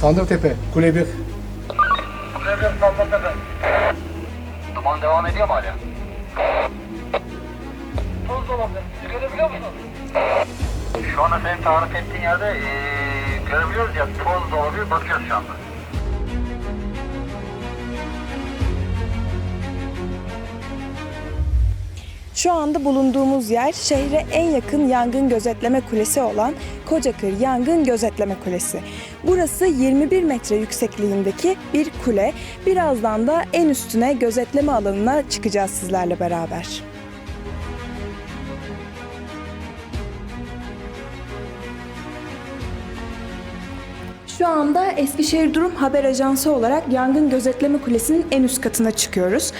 Sandırtepe, Kule 1. Kulevler Sandaltepe. Duman devam ediyor mu hala? Toz. Siz görebiliyor musunuz? Şu anda senin tarif ettiğin yerde ee, görebiliyoruz ya toz da olabilir. Bakıyoruz şu anda. Şu anda bulunduğumuz yer şehre en yakın yangın gözetleme kulesi olan Kocakır Yangın Gözetleme Kulesi. Burası 21 metre yüksekliğindeki bir kule. Birazdan da en üstüne gözetleme alanına çıkacağız sizlerle beraber. Şu anda Eskişehir Durum Haber Ajansı olarak Yangın Gözetleme Kulesi'nin en üst katına çıkıyoruz.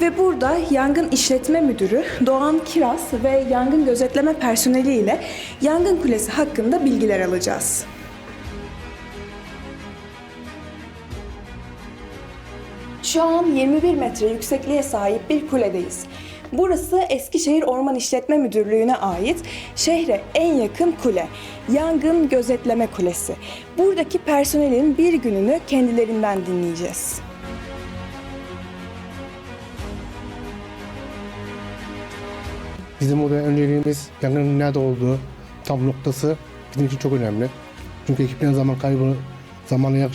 Ve burada Yangın İşletme Müdürü Doğan Kiraz ve Yangın Gözetleme personeli ile Yangın Kulesi hakkında bilgiler alacağız. Şu an 21 metre yüksekliğe sahip bir kuledeyiz. Burası Eskişehir Orman İşletme Müdürlüğü'ne ait şehre en yakın kule. Yangın Gözetleme Kulesi. Buradaki personelin bir gününü kendilerinden dinleyeceğiz. Bizim burada önceliğimiz yangının nerede olduğu tam noktası bizim için çok önemli. Çünkü ekiplerin zaman kaybı zamanla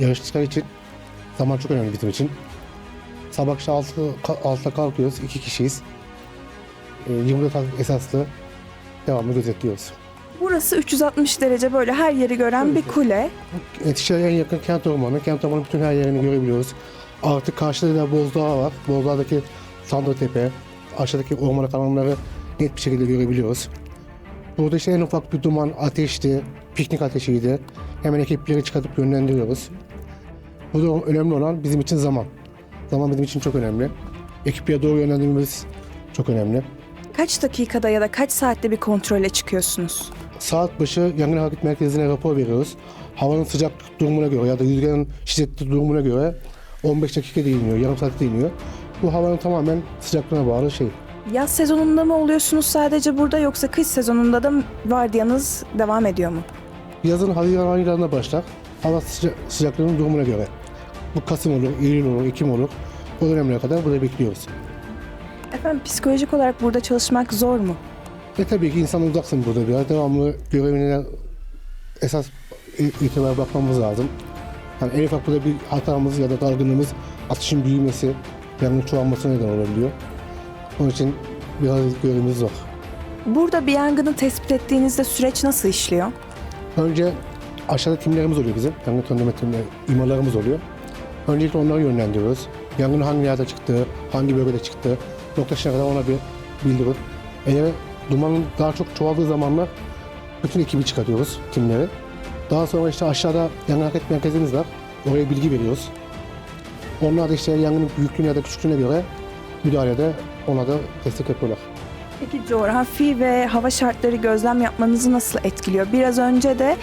yarıştıkları için zaman çok önemli bizim için. Sabah akşam 6, 6'da kalkıyoruz. iki kişiyiz. E, 24 saat esaslı devamlı gözetliyoruz. Burası 360 derece böyle her yeri gören bir kule. Eskişehir'e en yakın kent ormanı. Kent ormanı bütün her yerini görebiliyoruz. Artık karşıda da Bozdağ var. Bozdağ'daki Sandaltepe, aşağıdaki orman alanları net bir şekilde görebiliyoruz. Burada işte en ufak bir duman ateşti, piknik ateşiydi. Hemen ekipleri çıkartıp yönlendiriyoruz. Burada önemli olan bizim için zaman. Zaman bizim için çok önemli. Ekipleri doğru yönlendirmemiz çok önemli. Kaç dakikada ya da kaç saatte bir kontrole çıkıyorsunuz? Saat başı yangın hareket merkezine rapor veriyoruz. Havanın sıcak durumuna göre ya da rüzgarın şiddetli durumuna göre 15 dakika değiniyor, yarım saat değiniyor. Bu havanın tamamen sıcaklığına bağlı şey. Yaz sezonunda mı oluyorsunuz sadece burada yoksa kış sezonunda da vardiyanız devam ediyor mu? Yazın Haziran aylarında başlar. Hava sıca- sıcaklığının durumuna göre. Bu Kasım olur, Eylül olur, Ekim olur. O dönemlere kadar burada bekliyoruz. Efendim psikolojik olarak burada çalışmak zor mu? Ve tabii ki insan uzaksın burada biraz. Devamlı görevine esas itibar bakmamız lazım. Yani en ufak burada bir hatamız ya da dargınlığımız ateşin büyümesi, yangın çoğalmasına neden olabiliyor. Onun için biraz görevimiz zor. Burada bir yangını tespit ettiğinizde süreç nasıl işliyor? Önce aşağıda timlerimiz oluyor bizim. Yangın söndürme timleri, imalarımız oluyor. Öncelikle onları yönlendiriyoruz. Yangın hangi yerde çıktığı, hangi bölgede çıktığı noktasına kadar ona bir bildirip eğer dumanın daha çok çoğaldığı zamanlar bütün ekibi çıkartıyoruz, timleri. Daha sonra işte aşağıda yangın hareket merkezimiz var. Oraya bilgi veriyoruz. Onlar da işte yangının büyüklüğüne ya da küçüklüğüne göre müdahalede ona da destek yapıyorlar. Peki coğrafi ve hava şartları gözlem yapmanızı nasıl etkiliyor? Biraz önce de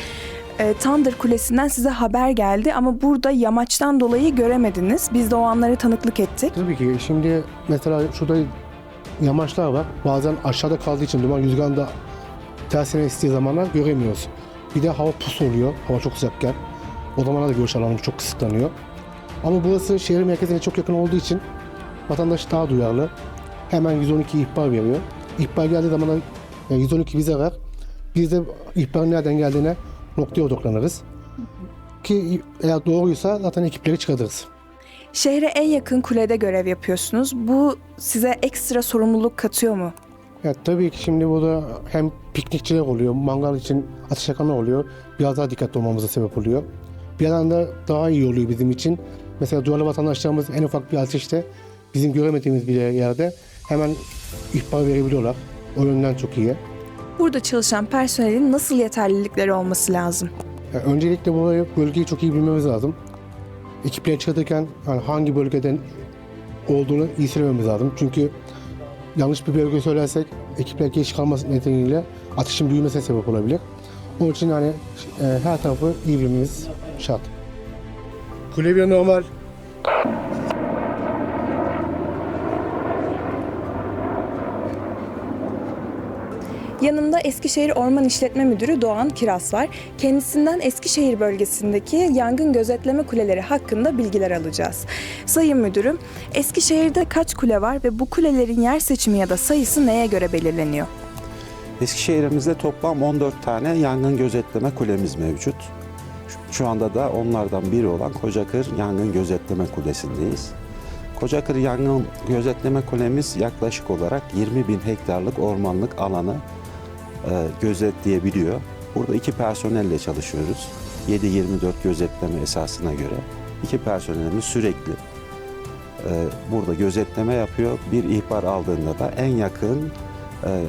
e, Tandır Kulesi'nden size haber geldi ama burada yamaçtan dolayı göremediniz. Biz de o anları tanıklık ettik. Tabii ki şimdi mesela şurada yamaçlar var. Bazen aşağıda kaldığı için duman rüzgarında tersine estiği zamanlar göremiyoruz. Bir de hava pus oluyor. Hava çok sıcakken. O zamanlar da görüş alanı çok kısıtlanıyor. Ama burası şehir merkezine çok yakın olduğu için vatandaş daha duyarlı. Hemen 112 ihbar veriyor. İhbar geldiği zaman da e, 112 bize ver. Biz de ihbarın nereden geldiğine noktaya odaklanırız. Ki eğer doğruysa zaten ekipleri çıkartırız. Şehre en yakın kulede görev yapıyorsunuz. Bu size ekstra sorumluluk katıyor mu? Ya tabii ki şimdi burada hem piknikçiler oluyor, mangal için ateş yakanlar oluyor. Biraz daha dikkatli olmamıza sebep oluyor. Bir yandan da daha iyi oluyor bizim için. Mesela duvarlı vatandaşlarımız en ufak bir ateşte bizim göremediğimiz bir yerde hemen ihbar verebiliyorlar. O yönden çok iyi. Burada çalışan personelin nasıl yeterlilikleri olması lazım? Ya öncelikle burayı, bölgeyi çok iyi bilmemiz lazım. Ekipleri çıkartırken yani hangi bölgeden olduğunu iyi söylememiz lazım. Çünkü yanlış bir bölge söylersek ekipler geç kalması nedeniyle ateşin büyümesine sebep olabilir. Onun için hani e, her tarafı iyi bilmemiz şart. Bir normal. Yanımda Eskişehir Orman İşletme Müdürü Doğan Kiraz var. Kendisinden Eskişehir bölgesindeki yangın gözetleme kuleleri hakkında bilgiler alacağız. Sayın Müdürüm, Eskişehir'de kaç kule var ve bu kulelerin yer seçimi ya da sayısı neye göre belirleniyor? Eskişehir'imizde toplam 14 tane yangın gözetleme kulemiz mevcut. Şu- anda da onlardan biri olan Kocakır Yangın Gözetleme Kulesi'ndeyiz. Kocakır Yangın Gözetleme Kulemiz yaklaşık olarak 20 bin hektarlık ormanlık alanı gözetleyebiliyor. Burada iki personelle çalışıyoruz. 7-24 gözetleme esasına göre. iki personelimiz sürekli e, burada gözetleme yapıyor. Bir ihbar aldığında da en yakın e,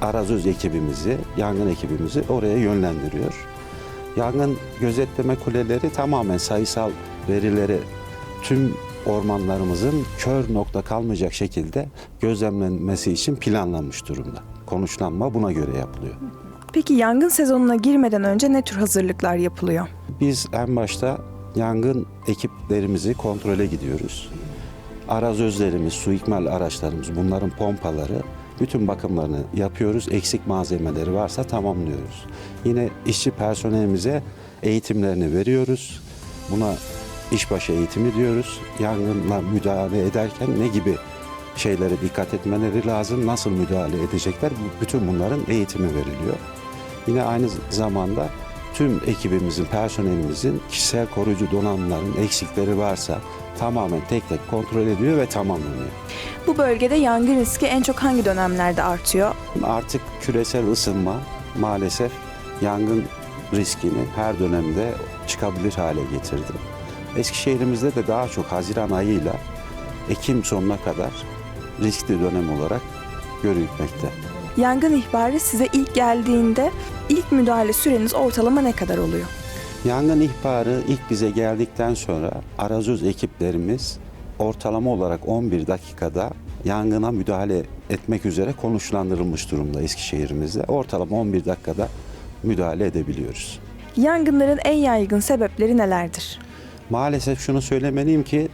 arazöz ekibimizi, yangın ekibimizi oraya yönlendiriyor. Yangın gözetleme kuleleri tamamen sayısal verileri tüm ormanlarımızın kör nokta kalmayacak şekilde gözlemlenmesi için planlanmış durumda. Konuşlanma buna göre yapılıyor. Peki yangın sezonuna girmeden önce ne tür hazırlıklar yapılıyor? Biz en başta yangın ekiplerimizi kontrole gidiyoruz. Arazözlerimiz, su ikmal araçlarımız, bunların pompaları, bütün bakımlarını yapıyoruz. Eksik malzemeleri varsa tamamlıyoruz. Yine işçi personelimize eğitimlerini veriyoruz. Buna işbaşı eğitimi diyoruz. Yangınla müdahale ederken ne gibi şeylere dikkat etmeleri lazım, nasıl müdahale edecekler, bütün bunların eğitimi veriliyor. Yine aynı zamanda tüm ekibimizin, personelimizin kişisel koruyucu donanımların eksikleri varsa tamamen tek tek kontrol ediyor ve tamamlanıyor. Bu bölgede yangın riski en çok hangi dönemlerde artıyor? Artık küresel ısınma maalesef yangın riskini her dönemde çıkabilir hale getirdi. Eskişehir'imizde de daha çok Haziran ayıyla Ekim sonuna kadar riskli dönem olarak görülmekte. Yangın ihbarı size ilk geldiğinde ilk müdahale süreniz ortalama ne kadar oluyor? Yangın ihbarı ilk bize geldikten sonra arazöz ekiplerimiz ortalama olarak 11 dakikada yangına müdahale etmek üzere konuşlandırılmış durumda Eskişehir'imizde. Ortalama 11 dakikada müdahale edebiliyoruz. Yangınların en yaygın sebepleri nelerdir? Maalesef şunu söylemeliyim ki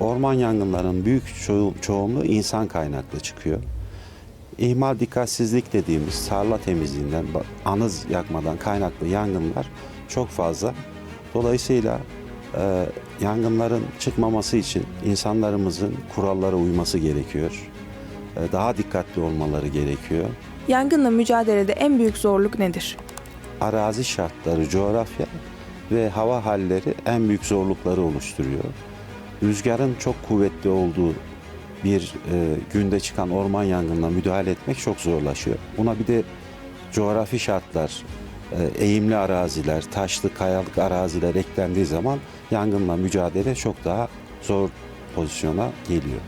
orman yangınlarının büyük ço- çoğunluğu insan kaynaklı çıkıyor. İhmal dikkatsizlik dediğimiz tarla temizliğinden, anız yakmadan kaynaklı yangınlar çok fazla. Dolayısıyla e, yangınların çıkmaması için insanlarımızın kurallara uyması gerekiyor. E, daha dikkatli olmaları gerekiyor. Yangınla mücadelede en büyük zorluk nedir? arazi şartları, coğrafya ve hava halleri en büyük zorlukları oluşturuyor. Rüzgarın çok kuvvetli olduğu bir e, günde çıkan orman yangınına müdahale etmek çok zorlaşıyor. Buna bir de coğrafi şartlar, e, eğimli araziler, taşlı, kayalık araziler eklendiği zaman yangınla mücadele çok daha zor pozisyona geliyor.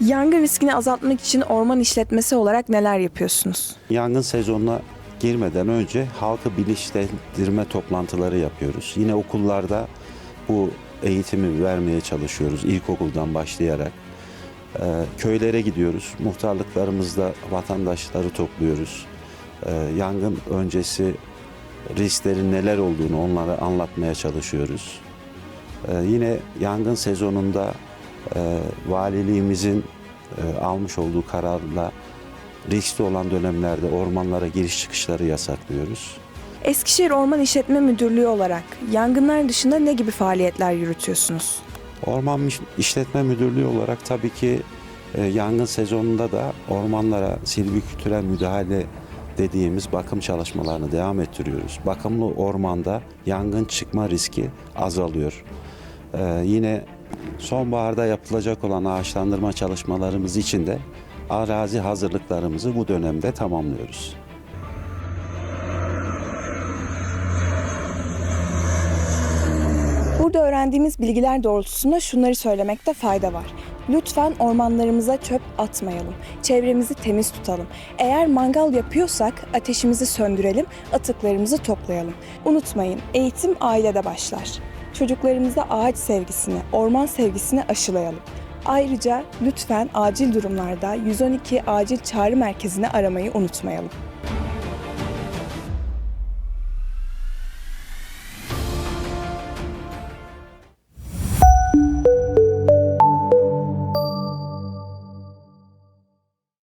Yangın riskini azaltmak için orman işletmesi olarak neler yapıyorsunuz? Yangın sezonuna girmeden önce halkı bilinçlendirme toplantıları yapıyoruz. Yine okullarda bu eğitimi vermeye çalışıyoruz ilkokuldan başlayarak. Ee, köylere gidiyoruz. Muhtarlıklarımızda vatandaşları topluyoruz. Ee, yangın öncesi risklerin neler olduğunu onlara anlatmaya çalışıyoruz. Ee, yine yangın sezonunda e, valiliğimizin e, almış olduğu kararla riskli olan dönemlerde ormanlara giriş çıkışları yasaklıyoruz. Eskişehir Orman İşletme Müdürlüğü olarak yangınlar dışında ne gibi faaliyetler yürütüyorsunuz? Orman İş- İşletme Müdürlüğü olarak tabii ki e, yangın sezonunda da ormanlara silvikültürel müdahale dediğimiz bakım çalışmalarını devam ettiriyoruz. Bakımlı ormanda yangın çıkma riski azalıyor. E, yine sonbaharda yapılacak olan ağaçlandırma çalışmalarımız için de arazi hazırlıklarımızı bu dönemde tamamlıyoruz. Burada öğrendiğimiz bilgiler doğrultusunda şunları söylemekte fayda var. Lütfen ormanlarımıza çöp atmayalım. Çevremizi temiz tutalım. Eğer mangal yapıyorsak ateşimizi söndürelim, atıklarımızı toplayalım. Unutmayın, eğitim ailede başlar. Çocuklarımıza ağaç sevgisini, orman sevgisini aşılayalım. Ayrıca lütfen acil durumlarda 112 acil çağrı merkezini aramayı unutmayalım.